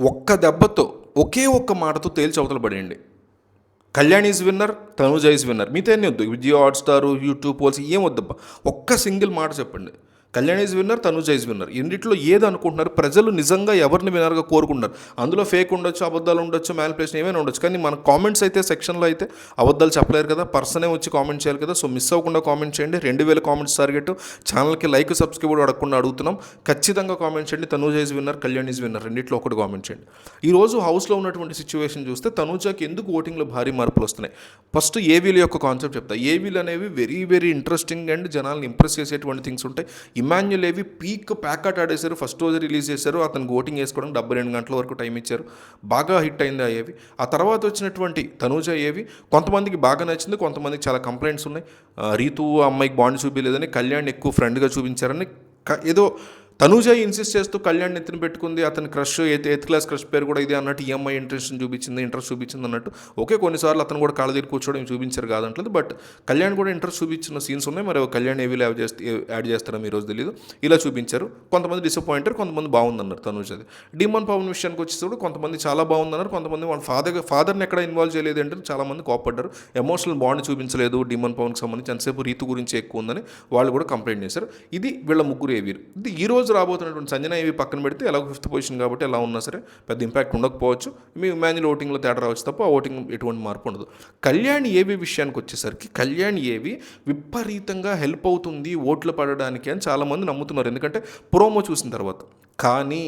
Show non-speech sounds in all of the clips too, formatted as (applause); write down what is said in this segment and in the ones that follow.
ఒక్క దెబ్బతో ఒకే ఒక్క మాటతో తేల్చి అవతల పడేయండి. Kalyan is winner Tanuja is winner మీతో ఎన్ని వద్దు? విజయ్ హాట్స్టార్ యూట్యూబ్ పోల్స్ ఏం వద్దబ్బా? ఒక్క సింగిల్ మాట చెప్పండి. Kalyan is winner Tanuja is winner. ఎన్నిట్లో ఏది అనుకుంటున్నారు? ప్రజలు నిజంగా ఎవరిని వినర్గా కోరుకుంటున్నారు? అందులో ఫేక్ ఉండొచ్చు అబద్ధాలు ఉండొచ్చు మ్యానిపులేషన్ ఏమైనా ఉండొచ్చు. కానీ మన కామెంట్స్ అయితే సెక్షన్లో అయితే అబద్ధాలు చెప్పలేరు కదా. పర్సనే వచ్చి కామెంట్ చేయాలి కదా. సో మిస్ అవ్వకుండా కామెంట్ చేయండి. రెండు వేల కామెంట్స్ టార్గెట్ ఛానల్కి లైక్ సబ్స్క్రైబ్ కూడా అడగకుండా అడుగుతున్నాం. ఖచ్చితంగా కామెంట్ చేయండి. Tanuja is winner Kalyan is winner. రెండిట్లో ఒకటి కామెంట్ చేయండి. ఈ రోజు హౌస్లో ఉన్నటువంటి సిచ్యువేషన్ చూస్తే తనుజాకి ఎందుకు ఓటింగ్లో భారీ మార్పులు వస్తున్నాయి? ఫస్ట్ ఏవీల యొక్క కాన్సెప్ట్ చెప్తా. ఏవీలు అనేవి వెరీ వెరీ ఇంట్రెస్టింగ్ అండ్ జనాల్ని ఇంప్రెస్ చేసేటువంటి థింగ్స్ ఉంటాయి. ఇమాన్యుల్ ఏవి పీక్ ప్యాకట్ ఆడేశారు. ఫస్ట్ రోజు రిలీజ్ చేశారు. అతనికి ఓటింగ్ వేసుకోవడం డెబ్బై రెండు గంటల వరకు టైం ఇచ్చారు. బాగా హిట్ అయింది ఆ ఏవి ఆ తర్వాత వచ్చినటువంటి తనూజ ఏవి కొంతమందికి బాగా నచ్చింది కొంతమందికి చాలా కంప్లైంట్స్ ఉన్నాయి. రీతు అమ్మాయికి బాండ్ చూపించలేదని కళ్యాణ్ ఎక్కువ ఫ్రెండ్గా చూపించారని ఏదో తనూజ ఇన్సిస్ట్ చేస్తూ కళ్యాణ్ ఎత్తున పెట్టుకుంది. అతని crush eighth eighth class crush పేరు కూడా ఇది అన్నట్టు ఈఎంఐ ఇంట్రెస్ట్ చూపించింది ఇంట్రెస్ట్ చూపించింది అన్నట్టు. ఓకే కొన్నిసార్లు అతను కూడా కాళ్ళ దగ్గర కూర్చోవడం చూపించారు కాదంటలేదు. బట్ కళ్యాణ్ కూడా ఇంట్రెస్ట్ చూపించిన సీన్స్ ఉన్నాయి. మరి కళ్యాణ్ ఏవి యాడ్ చేస్తే యాడ్ చేస్తారో ఈ రోజు తెలియదు ఇలా చూపించారు. కొంతమంది డిసప్పాయింటర్ కొంతమంది బాగుందన్నారు తనూజది. డిమన్ పవన్ విషయానికి వచ్చేటప్పుడు కొంతమంది చాలా బాగుందన్నారు కొంతమంది వాళ్ళ ఫాదర్ ఫాదర్ని ఎక్కడ ఇన్వాల్వ్ చేయలేదు అంటే చాలామంది కోపడ్డారు ఎమోషనల్ బాండ్ చూపించలేదు డిమన్ పవన్కి సంబంధించి. ఎంతసేపు రీతి గురించి ఎక్కువ ఉందని వాళ్ళు కూడా కంప్లైంట్ చేశారు. ఇది వీళ్ళ ముగ్గురు ఏవీరు ఇది ఈ రోజు రాబోతున్నటువంటి సంజన ఏవి పక్కన పెడితే ఎలా ఫిఫ్త్ పొజిషన్ కాబట్టి ఎలా ఉన్నా సరే పెద్ద ఇంపాక్ట్ ఉండకపోవచ్చు. మీ మాన్యువల్ ఓటింగ్లో తేడా రావచ్చు తప్ప ఆ ఓటింగ్ ఎటువంటి మార్పు ఉండదు. కళ్యాణ్ ఏవి విషయానికి వచ్చేసరికి కళ్యాణ్ ఏవి విపరీతంగా హెల్ప్ అవుతుంది ఓట్లు పడడానికి అని చాలామంది నమ్ముతున్నారు. ఎందుకంటే ప్రోమో చూసిన తర్వాత కానీ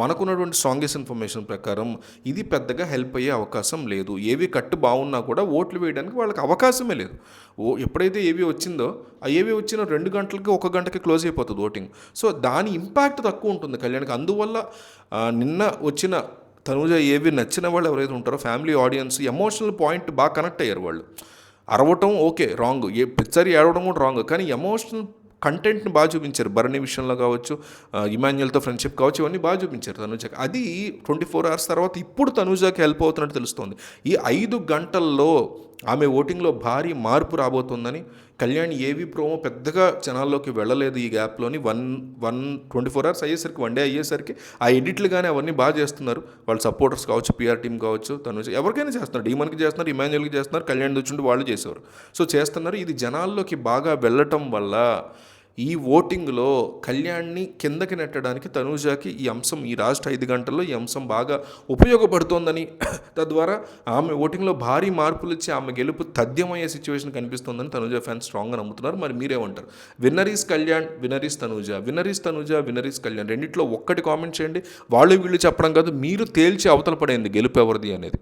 మనకున్నటువంటి స్ట్రాంగెస్ట్ ఇన్ఫర్మేషన్ ప్రకారం ఇది పెద్దగా హెల్ప్ అయ్యే అవకాశం లేదు. ఏవి కట్టు బాగున్నా కూడా ఓట్లు వేయడానికి వాళ్ళకి అవకాశమే లేదు. ఓ ఎప్పుడైతే ఏవి వచ్చిందో ఆ ఏవి వచ్చిన రెండు గంటలకి ఒక గంటకి క్లోజ్ అయిపోతుంది ఓటింగ్. సో దాని ఇంపాక్ట్ తక్కువ ఉంటుంది కళ్యాణ్కి. అందువల్ల నిన్న వచ్చిన తనుజ ఏవి నచ్చిన వాళ్ళు ఎవరైతే ఉంటారో ఫ్యామిలీ ఆడియన్స్ ఎమోషనల్ పాయింట్ బాగా కనెక్ట్ అయ్యారు వాళ్ళు. అరవటం ఓకే రాంగ్ ఏ పిక్చర్ ఏడవడం కూడా రాంగ్ కానీ ఎమోషనల్ కంటెంట్ని బాగా చూపించారు. భరణి విషయంలో కావచ్చు ఇమాన్యుల్తో ఫ్రెండ్షిప్ కావచ్చు ఇవన్నీ బాగా చూపించారు తనుజాకి అది ట్వంటీ ఫోర్ అవర్స్ తర్వాత ఇప్పుడు తనుజాకి హెల్ప్ అవుతున్నట్టు తెలుస్తోంది. ఈ ఐదు గంటల్లో ఆమె ఓటింగ్లో భారీ మార్పు రాబోతుందని కళ్యాణ్ ఏవి ప్రోమో పెద్దగా జనాల్లోకి వెళ్ళలేదు ఈ గ్యాప్లోని. One one twenty four hours అయ్యేసరికి వన్ డే అయ్యేసరికి ఆ ఎడిట్లు కానీ అవన్నీ బాగా చేస్తున్నారు. వాళ్ళ సపోర్టర్స్ కావచ్చు పిఆర్ టీం కావచ్చు తను ఎవరికైనా చేస్తున్నారు. డీమన్కి చేస్తున్నారు ఇమాన్యుల్కి చేస్తున్నారు కళ్యాణ్ తెచ్చుంటే వాళ్ళు చేసేవారు. సో చేస్తున్నారు. ఇది జనాల్లోకి బాగా వెళ్ళటం వల్ల ఈ ఓటింగ్లో కళ్యాణ్ని కిందకి నెట్టడానికి తనూజాకి ఈ అంశం ఈ లాస్ట్ ఐదు గంటల్లో ఈ అంశం బాగా ఉపయోగపడుతోందని (coughs) తద్వారా ఆమె ఓటింగ్లో భారీ మార్పులు ఇచ్చి ఆమె గెలుపు తథ్యమయ్యే సిచ్యువేషన్ కనిపిస్తోందని తనూజ ఫ్యాన్స్ స్ట్రాంగ్గా నమ్ముతున్నారు. మరి మీరేమంటారు? విన్నరీస్ కళ్యాణ్ విన్నరీస్ తనూజ విన్నరీస్ తనూజ విన్నరీస్ కళ్యాణ్ రెండిట్లో ఒక్కటి కామెంట్ చేయండి. వాళ్ళు వీళ్ళు చెప్పడం కాదు మీరు తేల్చి అవతల పడేది గెలుపు ఎవరిది అనేది.